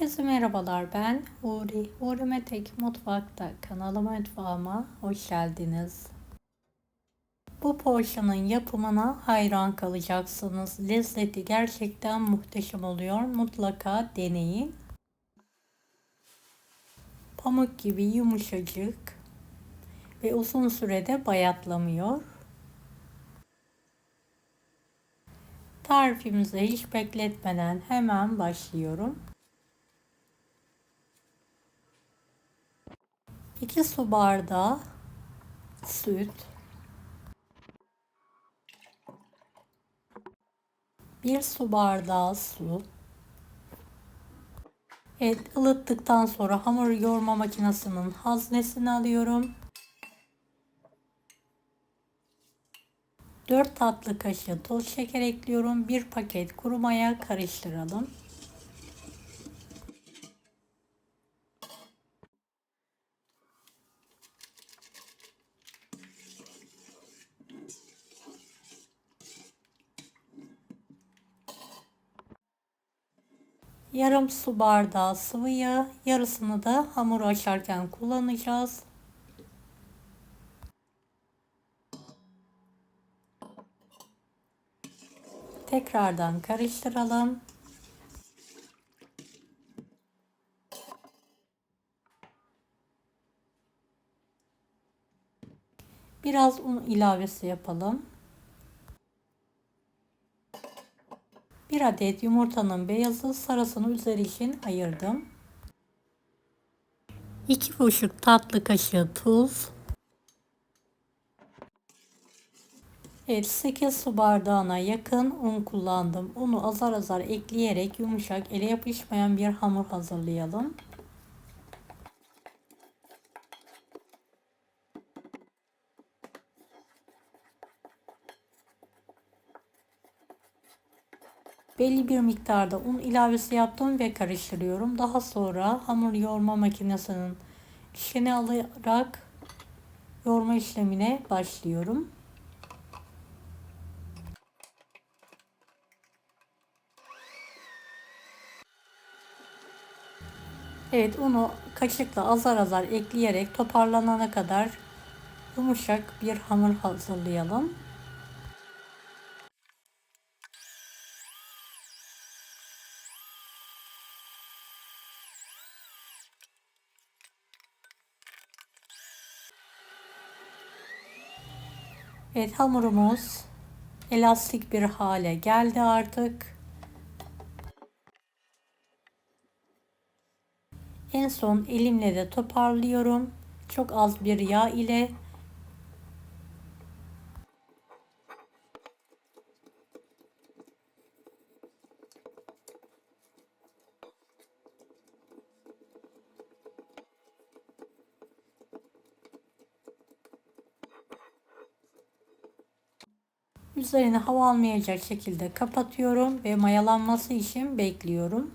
Herkese merhabalar ben Uri. Uri Metek Mutfak'ta kanalıma mutfağıma hoş geldiniz. Bu poğaçanın yapımına hayran kalacaksınız. Lezzeti gerçekten muhteşem oluyor. Mutlaka deneyin. Pamuk gibi yumuşacık ve uzun sürede bayatlamıyor. Tarifimize hiç bekletmeden hemen başlıyorum. 2 su bardağı süt, 1 su bardağı su. Evet ılıttıktan sonra hamur yoğurma makinesinin haznesini alıyorum. 4 tatlı kaşığı toz şeker ekliyorum. 1 paket kuru maya karıştıralım. Yarım su bardağı sıvı yağ, yarısını da hamur açarken kullanacağız. Tekrardan karıştıralım. Biraz un ilavesi yapalım. Bir adet yumurtanın beyazı sarısını üzeri için ayırdım. 2 buçuk tatlı kaşığı tuz. Evet 8 su bardağına yakın un kullandım. Unu azar azar ekleyerek yumuşak ele yapışmayan bir hamur hazırlayalım. Belli bir miktarda un ilavesi yaptım ve karıştırıyorum. Daha sonra hamur yoğurma makinesinin içine alarak yoğurma işlemine başlıyorum. Evet unu kaşıkla azar azar ekleyerek toparlanana kadar yumuşak bir hamur hazırlayalım. Evet hamurumuz elastik bir hale geldi artık. En son elimle de toparlıyorum. Çok az bir yağ ile Üzerine hava almayacak şekilde kapatıyorum ve mayalanması için bekliyorum.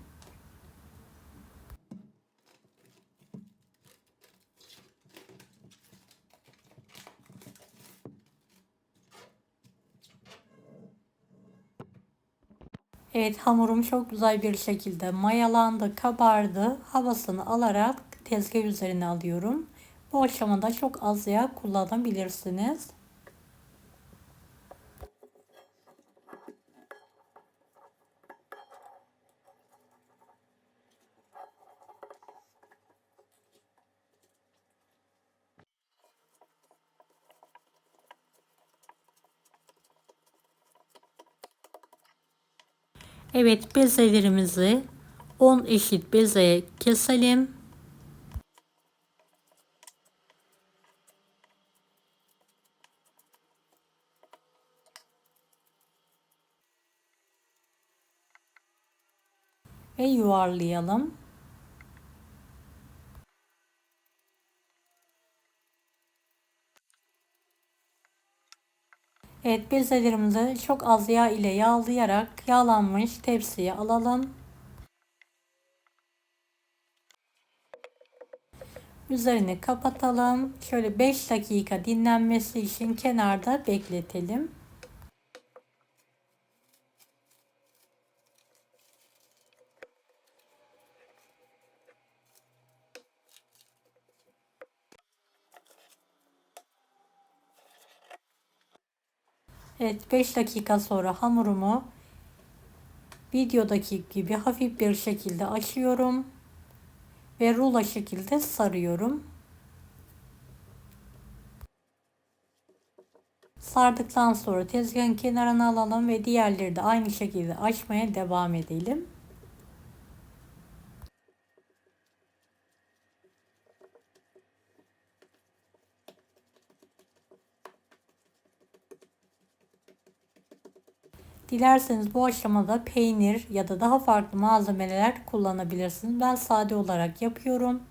Evet hamurum çok güzel bir şekilde mayalandı, kabardı. Havasını alarak tezgah üzerine alıyorum. Bu aşamada çok az yağ kullanabilirsiniz. Evet bezelerimizi 10 eşit bezeye keselim. Ve yuvarlayalım. Evet çok az yağ ile yağlayarak yağlanmış tepsiye alalım. Üzerini kapatalım. Şöyle 5 dakika dinlenmesi için kenarda bekletelim. Evet 5 dakika sonra hamurumu videodaki gibi hafif bir şekilde açıyorum ve rulo şekilde sarıyorum. Sardıktan sonra tezgahın kenarına alalım ve diğerleri de aynı şekilde açmaya devam edelim. Dilerseniz bu aşamada peynir ya da daha farklı malzemeler kullanabilirsiniz. Ben sade olarak yapıyorum.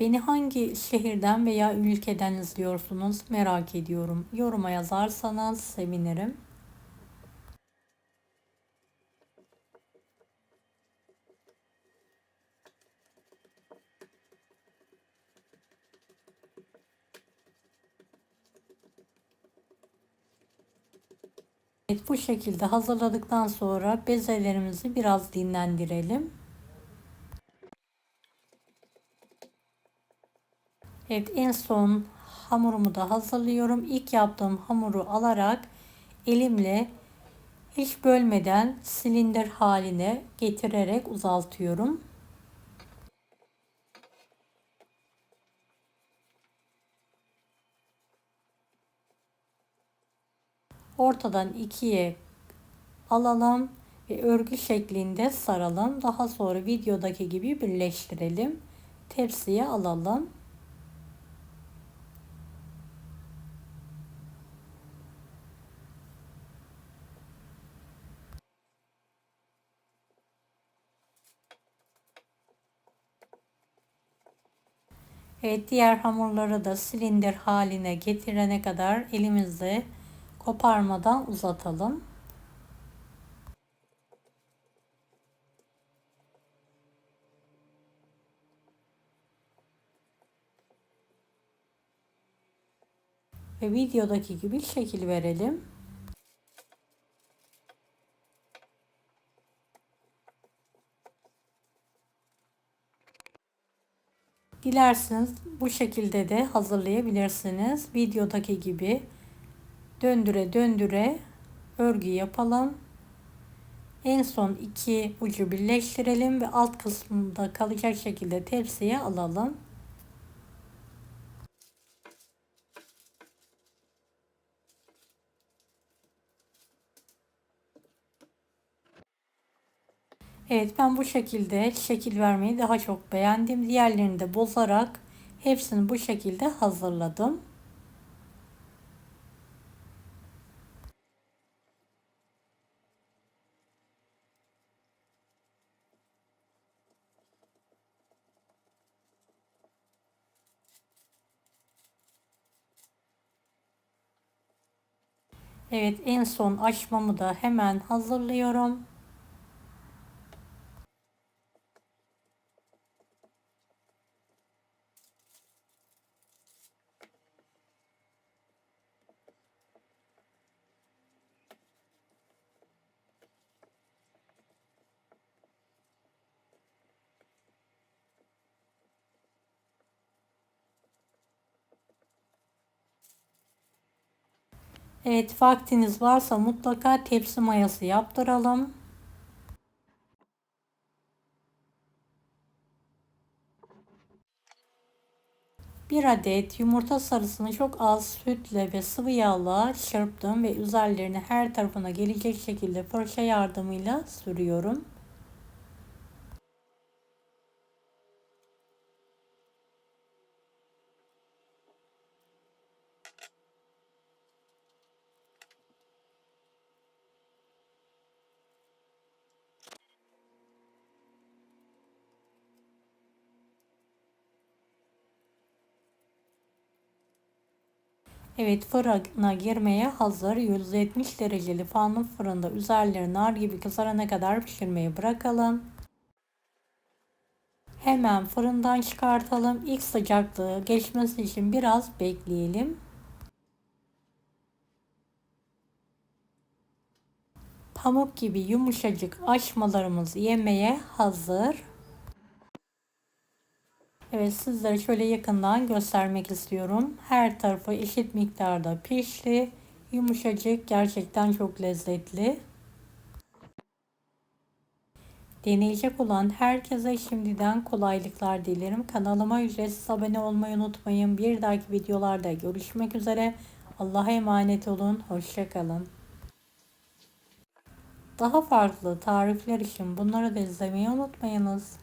Beni hangi şehirden veya ülkeden izliyorsunuz merak ediyorum. Yoruma yazarsanız sevinirim. Evet, bu şekilde hazırladıktan sonra bezelerimizi biraz dinlendirelim. Evet en son hamurumu da hazırlıyorum. İlk yaptığım hamuru alarak elimle hiç bölmeden silindir haline getirerek uzaltıyorum. Ortadan ikiye alalım ve örgü şeklinde saralım. Daha sonra videodaki gibi birleştirelim. Tepsiye alalım. Evet diğer hamurları da silindir haline getirene kadar elimizde koparmadan uzatalım. Ve videodaki gibi şekil verelim. Dilerseniz bu şekilde de hazırlayabilirsiniz. Videodaki gibi döndüre döndüre örgü yapalım. En son iki ucu birleştirelim ve alt kısmında kalacak şekilde tepsiye alalım. Evet ben bu şekilde şekil vermeyi daha çok beğendim. Diğerlerini de bozarak hepsini bu şekilde hazırladım. Evet en son açmamı da hemen hazırlıyorum. Evet vaktiniz varsa mutlaka tepsi mayası yaptıralım. Bir adet yumurta sarısını çok az sütle ve sıvı yağla çırptım ve üzerlerine her tarafına gelecek şekilde fırça yardımıyla sürüyorum. Evet fırına girmeye hazır. 170 dereceli fanlı fırında üzerleri nar gibi kızarana kadar pişirmeyi bırakalım. Hemen fırından çıkartalım. İlk sıcaklığı geçmesi için biraz bekleyelim. Pamuk gibi yumuşacık açmalarımız yemeğe hazır. Evet sizlere şöyle yakından göstermek istiyorum. Her tarafı eşit miktarda pişti. Yumuşacık gerçekten çok lezzetli. Deneyecek olan herkese şimdiden kolaylıklar dilerim. Kanalıma ücretsiz abone olmayı unutmayın. Bir dahaki videolarda görüşmek üzere. Allah'a emanet olun. Hoşçakalın. Daha farklı tarifler için bunları da izlemeyi unutmayınız.